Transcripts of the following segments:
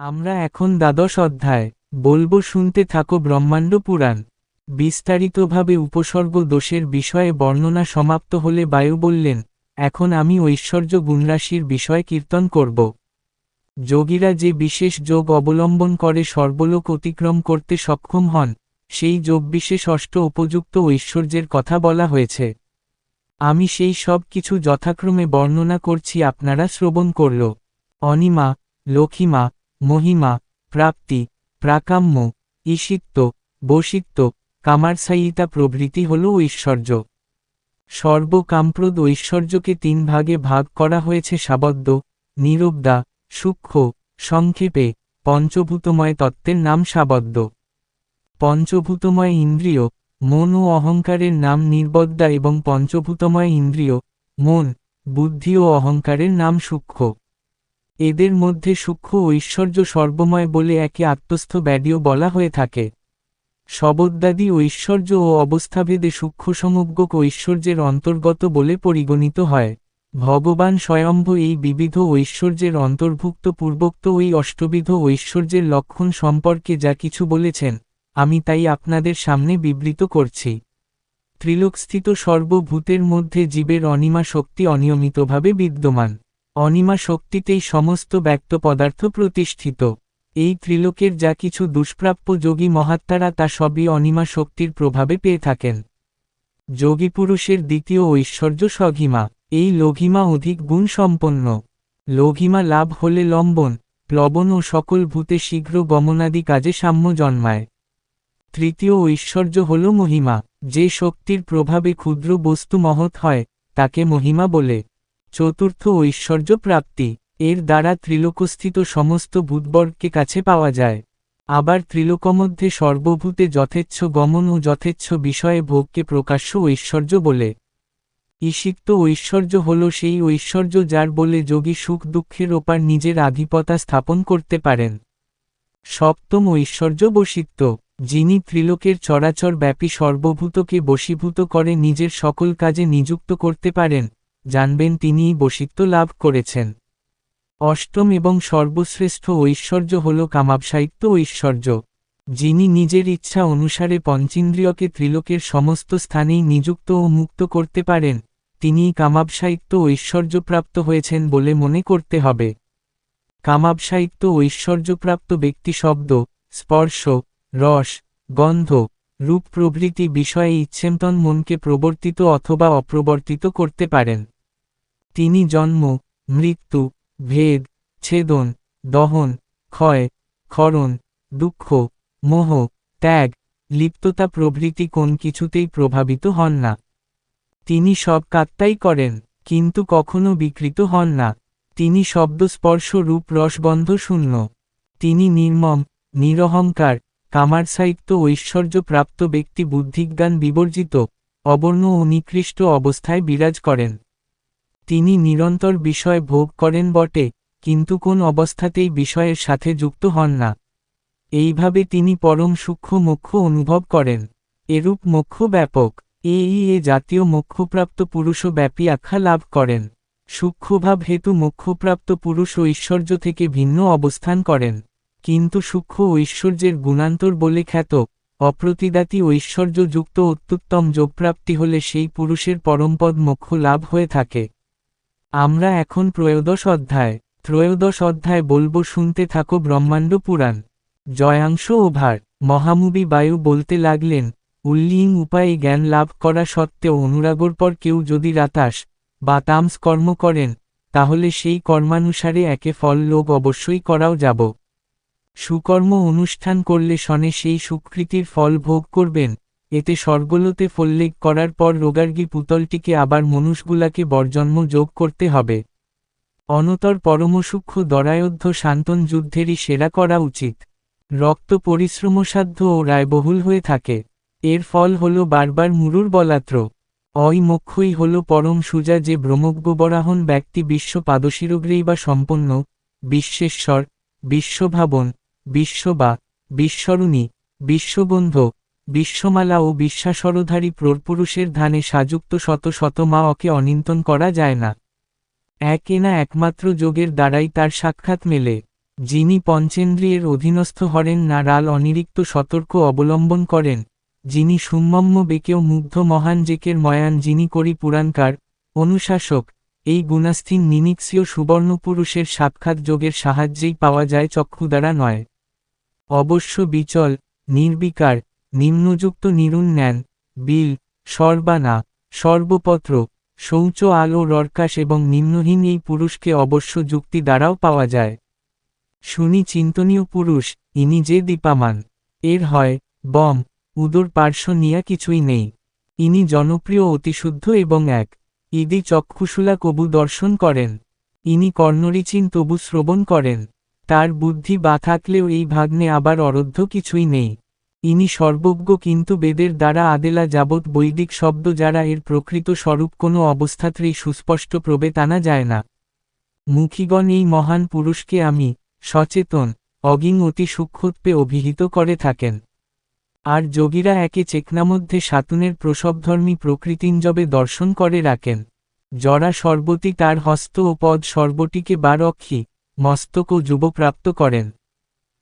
আমরা এখন দ্বাদশ অধ্যায়, বলব শুনতে থাকো ব্রহ্মাণ্ড পুরাণ। বিস্তারিতভাবে উপসর্গ দোষের বিষয়ে বর্ণনা সমাপ্ত হলে বায়ু বললেন, এখন আমি ঐশ্বর্য গুণরাশির বিষয় কীর্তন করব। যোগীরা যে বিশেষ যোগ অবলম্বন করে সর্বলোক অতিক্রম করতে সক্ষম হন, সেই যোগবিশেষ অষ্ট উপযুক্ত ঐশ্বর্যের কথা বলা হয়েছে। আমি সেই সব কিছু যথাক্রমে বর্ণনা করছি আপনারা শ্রবণ করল। অনিমা, লক্ষিমা মহিমা, প্রাপ্তি প্রাকাম্য ঈশিত্ব বশিত্ব কামারসাইতা প্রভৃতি হল ঐশ্বর্য। সর্বকামপ্রদ ঐশ্বর্যকে তিন ভাগে ভাগ করা হয়েছে সাবদ্য, নিরুব্দা, সূক্ষ্ম, সংক্ষেপে, পঞ্চভূতময় তত্ত্বের নাম সাবদ্য। পঞ্চভূতময় ইন্দ্রিয়, মন ও অহংকারের নাম নির্বদ্দা এবং পঞ্চভূতময় ইন্দ্রিয়, মন, বুদ্ধি ও অহংকারের নাম সূক্ষ্ম। এদের মধ্যে সূক্ষ্ম ঐশ্বর্য সর্বময় বলে একে আত্মস্থ ব্যাডিও বলা হয়ে থাকে। শবদ্যাদি ঐশ্বর্য ও অবস্থাভেদে সূক্ষ্ম সমগ্রক ঐশ্বর্যের অন্তর্গত বলে পরিগণিত হয়। ভগবান স্বয়ম্ভ এই বিবিধ ঐশ্বর্যের অন্তর্ভুক্ত পূর্বোক্ত ওই অষ্টবিধ ঐশ্বর্যের লক্ষণ সম্পর্কে যা কিছু বলেছেন, আমি তাই আপনাদের সামনে বিবৃত করছি। ত্রিলোকস্থিত সর্বভূতের মধ্যে জীবের অনিমা শক্তি অনিয়মিতভাবে বিদ্যমান। অনিমা শক্তিতেই সমস্ত ব্যক্ত পদার্থ প্রতিষ্ঠিত। এই ত্রিলোকের যা কিছু দুষ্প্রাপ্য যোগী মহাত্মারা তা সবই অনিমা শক্তির প্রভাবে পেয়ে থাকেন। যোগী পুরুষের দ্বিতীয় ঐশ্বর্য সঘিমা। এই লঘিমা অধিক গুণ সম্পন্ন লঘিমা লাভ হলে লম্বন, প্লবন ও সকল ভূতে শীঘ্র গমনাদি কাজে সাম্য জন্মায়। তৃতীয় ঐশ্বর্য হল মহিমা। যে শক্তির প্রভাবে ক্ষুদ্র বস্তু মহৎ হয়, তাকে মহিমা বলে। চতুর্থ ঐশ্বর্য প্রাপ্তি এর দ্বারা ত্রিলোকস্থিত সমস্ত ভূতবর্গকে কাছে পাওয়া যায়। আবার ত্রিলোকমধ্যে সর্বভূতে যথেচ্ছ গমন ও যথেচ্ছ বিষয়ে ভোগকে প্রকাশ্য ঐশ্বর্য বলে। ঈশিক্ত ঐশ্বর্য হল সেই ঐশ্বর্য যার বলে যোগী সুখ দুঃখের ওপার নিজের আধিপতা স্থাপন করতে পারেন। সপ্তম ঐশ্বর্য বসিত্ব যিনি ত্রিলোকের চরাচর ব্যাপী সর্বভূতকে বশীভূত করে নিজের সকল কাজে নিযুক্ত করতে পারেন জানবেন তিনিই বসিত্ব লাভ করেছেন। অষ্টম এবং সর্বশ্রেষ্ঠ ঐশ্বর্য হল কামাবসাহিত্য ঐশ্বর্য। যিনি নিজের ইচ্ছা অনুসারে পঞ্চেন্দ্রিয়কে ত্রিলোকের সমস্ত স্থানেই নিযুক্ত ও মুক্ত করতে পারেন, তিনিই কামাবসাহিত্য ঐশ্বর্যপ্রাপ্ত হয়েছেন বলে মনে করতে হবে। কামাবসাহিত্য ঐশ্বর্যপ্রাপ্ত ব্যক্তি শব্দ, স্পর্শ, রস, গন্ধ রূপ প্রভৃতি বিষয়ে ইচ্ছেমতন মনকে প্রবর্তিত অথবা অপ্রবর্তিত করতে পারেন। তিনি জন্ম, মৃত্যু, ভেদ, ছেদন, দহন, ক্ষয়, ক্ষরণ, দুঃখ, মোহ, ত্যাগ, লিপ্ততা প্রভৃতি কোন কিছুতেই প্রভাবিত হন না। তিনি সব কাত্তাই করেন, কিন্তু কখনো বিকৃত হন না। তিনি শব্দস্পর্শ রূপ রসবন্ধ শূন্য। তিনি নির্মম, নিরহংকার কামারসাহিত্য ঐশ্বর্য প্রাপ্ত ব্যক্তি বুদ্ধিজ্ঞান বিবর্জিত, অবর্ণ ও নিকৃষ্ট অবস্থায় বিরাজ করেন। তিনি নিরন্তর বিষয় ভোগ করেন বটে, কিন্তু কোন অবস্থাতেই বিষয়ের সাথে যুক্ত হন না। এইভাবে তিনি পরম সূক্ষ্ম মোক্ষ অনুভব করেন। এরূপ মোক্ষ ব্যাপক এই এ জাতীয় মোক্ষপ্রাপ্ত পুরুষও ব্যাপী আখ্যা লাভ করেন। সূক্ষ্মভাব হেতু মোক্ষপ্রাপ্ত পুরুষ ঐশ্বর্য থেকে ভিন্ন অবস্থান করেন। কিন্তু সূক্ষ্ম ঐশ্বর্যের গুণান্তর বলে খ্যাত, অপ্রতিদাতি ঐশ্বর্যযুক্ত অত্যুত্তম যোগপ্রাপ্তি হলে সেই পুরুষের পরমপদ মোক্ষ লাভ হয়ে থাকে। আমরা এখন ত্রয়োদশ অধ্যায় ত্রয়োদশ অধ্যায় বলব শুনতে থাকো ব্রহ্মাণ্ড পুরাণ। জয়াংশ ওভার মহামুবি বায়ু বলতে লাগলেন, উল্লিং উপায়ে জ্ঞান লাভ করা সত্ত্বেও অনুরাগর পর কেউ যদি রাতাস বা তামস কর্ম করেন, তাহলে সেই কর্মানুসারে একে ফল লোক অবশ্যই করাও যাব। সুকর্ম অনুষ্ঠান করলে শনে সেই সুকৃতির ফল ভোগ করবেন, এতে স্বর্গলোতে ফল্লেগ করার পর রোগার্গী পুতলটিকে আবার মনুষগুলাকে বরজন্ম যোগ করতে হবে। অনতর পরমসূক্ষ্ম দরায়ধ্য শান্তন যুদ্ধেরই সেরা করা উচিত। রক্ত পরিশ্রমসাধ্য ও রায়বহুল হয়ে থাকে। এর ফল হল বারবার মুরুর বলাত্র। অই মোক্ষই হল পরম সুজা যে ব্রহ্মজ্ঞবরাহন ব্যক্তি বিশ্ব পাদশিরগ্রেই বা সম্পন্ন, বিশ্বেশ্বর, বিশ্বভাবন বিশ্ববা বিশ্বরুণী, বিশ্ববন্ধ, বিশ্বমালা ও বিশ্বাসরধারী প্রপুরুষের ধানে সাযুক্ত শত শত মা অকে অনিন্তন করা যায় না। একে না একমাত্র যোগের দ্বারাই তার সাক্ষাৎ মেলে, যিনি পঞ্চেন্দ্রিয়ের অধীনস্থ হরেন না রাল অনিরিক্ত সতর্ক অবলম্বন করেন, যিনি সুম্মম্ম বেকেও মুগ্ধ মহান জেকের ময়ান যিনি করি পুরাণকার, অনুশাসক এই গুণাস্থিন নিনিক্সীয় সুবর্ণপুরুষের সাক্ষাৎ যোগের সাহায্যেই পাওয়া যায় চক্ষু দ্বারা নয়। অবশ্য বিচল, নির্বিকার, নিম্নযুক্ত নিরুন বিল, সর্বানা, সর্বপত্র, শৌচ আলো রর্কাশ এবং নিম্নহীন এই পুরুষকে অবশ্য যুক্তি দ্বারাও পাওয়া যায়। শুনি চিন্তনীয় পুরুষ, ইনি যে দীপামান। এর হয়, বম, উদর পার্শ্ব নিয়া কিছুই নেই। ইনি জনপ্রিয় অতিশুদ্ধ এবং এক। ইদি চক্ষুশুলা কবু দর্শন করেন। ইনি কর্ণরিচিন তবু শ্রবণ করেন। তার বুদ্ধি বা থাকলেও এই ভাগ্নে আবার অরধ্য কিছুই নেই। ইনি সর্বজ্ঞ কিন্তু বেদের দ্বারা আদেলা যাবৎ বৈদিক শব্দ যারা এর প্রকৃত স্বরূপ কোনো অবস্থাতেই সুস্পষ্ট প্রবে টানা যায় না। মুখীগণ এই মহান পুরুষকে আমি সচেতন, অগিং অতি সূক্ষ্মত্বে অভিহিত করে থাকেন। আর যোগীরা একে চেকনামধ্যে সাতুনের প্রসবধর্মী প্রকৃতিঞ্জবে দর্শন করে রাখেন। জরা সর্বতি তার হস্ত ও পদ সর্বটিকে বারক্ষী, মস্তক ও যুবপ্রাপ্ত করেন।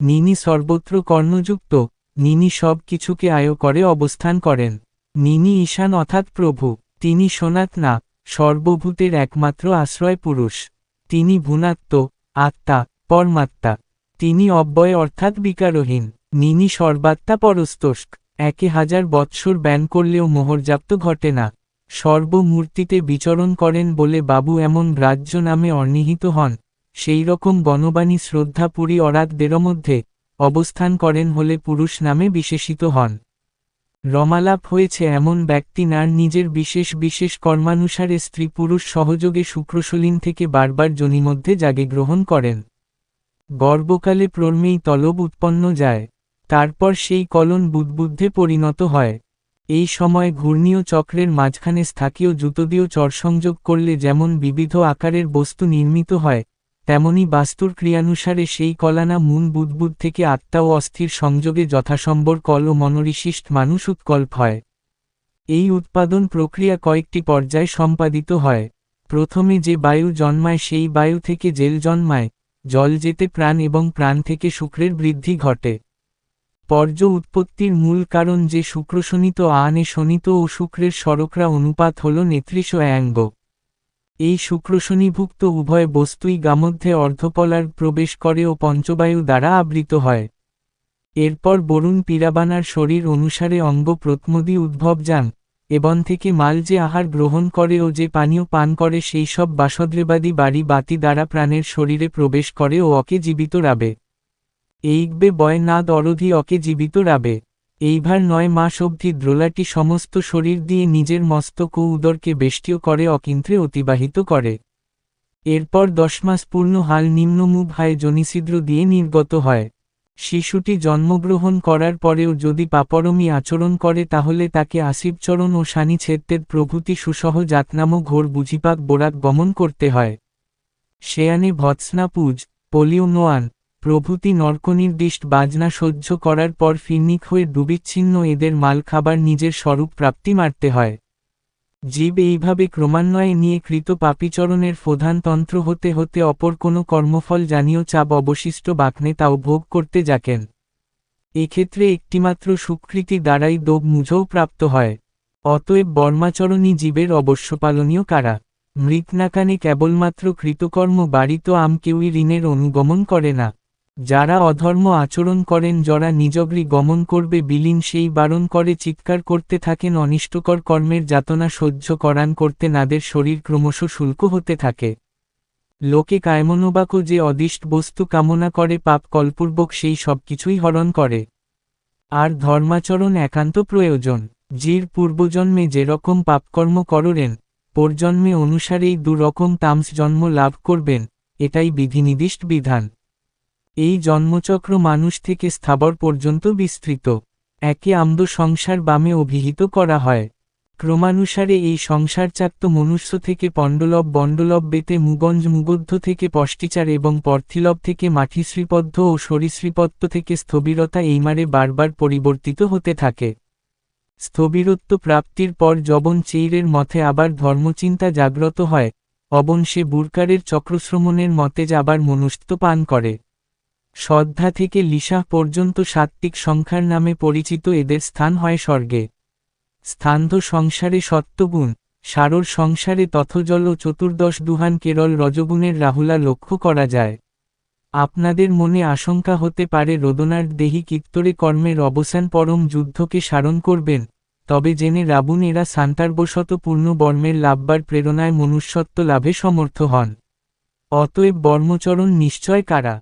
নিনি সর্বত্র কর্ণযুক্ত, নিনি সব কিছুকে আয় করে অবস্থান করেন। নিনি ঈশান অর্থাৎ প্রভু, তিনি সোনাত না সর্বভূতের একমাত্র আশ্রয় পুরুষ। তিনি ভুনাত্ম, আত্মা, পরমাত্মা। তিনি অব্যয় অর্থাৎ বিকারহীন। নিনি সর্বাত্মা পরস্তস্ক। একে হাজার বৎসর ব্যান করলেও মোহরজাপ্ত ঘটে না। সর্বমূর্তিতে বিচরণ করেন বলে বাবু এমন গ্রাহ্য নামে অর্নিহিত হন। সেই রকম বনবাণী শ্রদ্ধাপুরী অরাতদের মধ্যে অবস্থান করেন হলে পুরুষ নামে বিশেষিত হন। রমালাপ হয়েছে এমন ব্যক্তি নার নিজের বিশেষ বিশেষ কর্মানুসারে স্ত্রী পুরুষ সহযোগে শুক্রশলীন থেকে বারবার জনিমধ্যে জাগে গ্রহণ করেন। গর্বকালে প্রর্মেই তলব উৎপন্ন যায়। তারপর সেই কলন বুদ্বুদ্ধে পরিণত হয়। এই সময় ঘূর্ণীয় চক্রের মাঝখানে স্থাকীয় জুতদীয় চরসংযোগ করলে যেমন বিবিধ আকারের বস্তু নির্মিত হয়, তেমনি বাস্তুর ক্রিয়ানুসারে সেই কলানা মূল বুদবুদ থেকে আত্মা ও অস্থির সংযোগে যথাসম্বর কল ও মনোরিশিষ্ট মানুষ উৎকল্প হয়। এই উৎপাদন প্রক্রিয়া কয়েকটি পর্যায়ে সম্পাদিত হয়। প্রথমে যে বায়ু জন্মায় সেই বায়ু থেকে জেল জন্মায়, জল যেতে প্রাণ এবং প্রাণ থেকে শুক্রের বৃদ্ধি ঘটে। পর্য উৎপত্তির মূল কারণ যে শুক্রশনিত আনে শনিত ও শুক্রের সরকরা অনুপাত হল নেত্রিশ অ্যাঙ্গ। এই শুক্রশনিভুক্ত উভয় বস্তুই গামধ্যে অর্ধপলার প্রবেশ করে ও পঞ্চবায়ু দ্বারা আবৃত হয়। এরপর বরুণ পীরাবানার শরীর অনুসারে অঙ্গ প্রথমদি উদ্ভব যান এবং থেকে মাল যে আহার গ্রহণ করে ও যে পানীয় পান করে সেই সব বাসদ্রেবাদী বাড়ি বাতি দ্বারা প্রাণের শরীরে প্রবেশ করে ও অকে জীবিত রাবে। এইকবে বয় নাদ অরধি অকে জীবিত রাবে। এইভার নয় মাস অবধি দ্রোলাটি সমস্ত শরীর দিয়ে নিজের মস্তক ও উদরকে বেষ্টিও করে অকিন্ত্রে অতিবাহিত করে। এরপর দশ মাস পূর্ণ হাল নিম্নমুভ হায় জনিছিদ্র দিয়ে নির্গত হয়। শিশুটি জন্মগ্রহণ করার পরেও যদি পাপরমী আচরণ করে তাহলে তাকে আসিবচরণ ও শানি ছেত্তের প্রভৃতি সুসহ জাতনাম ঘোর বুঝিপাক বোরাক গমন করতে হয়। সেয়ানে ভৎসনা পুজ, পোলিও নোয়ান প্রভূতি নর্কনির্দিষ্ট বাজনা সহ্য করার পর ফিরনিক হয়ে ডুবিচ্ছিন্ন এদের মাল খাবার নিজের স্বরূপ প্রাপ্তি মারতে হয়। জীব এইভাবে ক্রমান্বয়ে নিয়ে কৃত পাপিচরণের প্রধানতন্ত্র হতে হতে অপর কোনো কর্মফল জানীয় চাপ অবশিষ্ট বাকনে তাও ভোগ করতে যাকেন। এক্ষেত্রে একটিমাত্র সুকৃতি দ্বারাই দোগ মুঝও প্রাপ্ত হয়। অতএব বর্মাচরণী জীবের অবশ্যপালনীয় কারা। মৃতনাকানে কেবলমাত্র কৃতকর্ম বাড়িত আম কেউই ঋণের অনুগমন করে না। যারা অধর্ম আচরণ করেন, যারা নিজগ্রী গমন করবে, বিলীন সেই বারণ করে, চিৎকার করতে থাকেন, অনিষ্টকর কর্মের যাতনা সহ্য করান করতে নাদের শরীর ক্রমশ শুল্ক হতে থাকে। লোকে কায়মনোবাকও যে অদিষ্ট বস্তু কামনা করে, পাপ কলপূর্বক সেই সব কিছুই হরণ করে। আর ধর্মাচরণ একান্ত প্রয়োজন। জির পূর্বজন্মে যেরকম পাপকর্ম করেন পরজন্মে অনুসারেই দুরকম তামস জন্ম লাভ করবেন, এটাই বিধিনির্দিষ্ট বিধান। এই জন্মচক্র মানুষ থেকে স্থাবর পর্যন্ত বিস্তৃত। একে আমদ সংসার বামে অভিহিত করা হয়। ক্রমানুসারে এই সংসারচাত্ত মনুষ্য থেকে পণ্ডলব বণ্ডলব বেতে মুগঞ্জ মুগদ্ধ থেকে পষ্টিচার এবং পর্থিলব থেকে মাঠিশ্রীপদ্ধ ও সরীশ্রীপত্ত থেকে স্থবিরতা এইমারে বারবার পরিবর্তিত হতে থাকে। স্থবিরত্ব প্রাপ্তির পর যবন চেইরের মতে আবার ধর্মচিন্তা জাগ্রত হয়, অবন সে বুরকারের চক্রশ্রমণের মতে আবার মনুষ্য পান করে। শ্রদ্ধা থেকে লিসাহ পর্যন্ত সাত্ত্বিক সংখ্যার নামে পরিচিত এদের স্থান হয় স্বর্গে। স্থান্ধ সংসারে সত্যগুণ, সারর সংসারে তথজল ও চতুর্দশ দুহান কেরল রজগুণের রাহুলা লক্ষ্য করা যায়। আপনাদের মনে আশঙ্কা হতে পারে রোদনার দেহি কিত্তরে কর্মের অবসান পরম যুদ্ধকে সারণ করবেন, তবে জেনে রাবণ এরা সান্তার্বশত পূর্ণ বর্মের লাভবার প্রেরণায় মনুষ্যত্ব লাভে সমর্থ হন। অতএব বর্মচরণ নিশ্চয় কারা?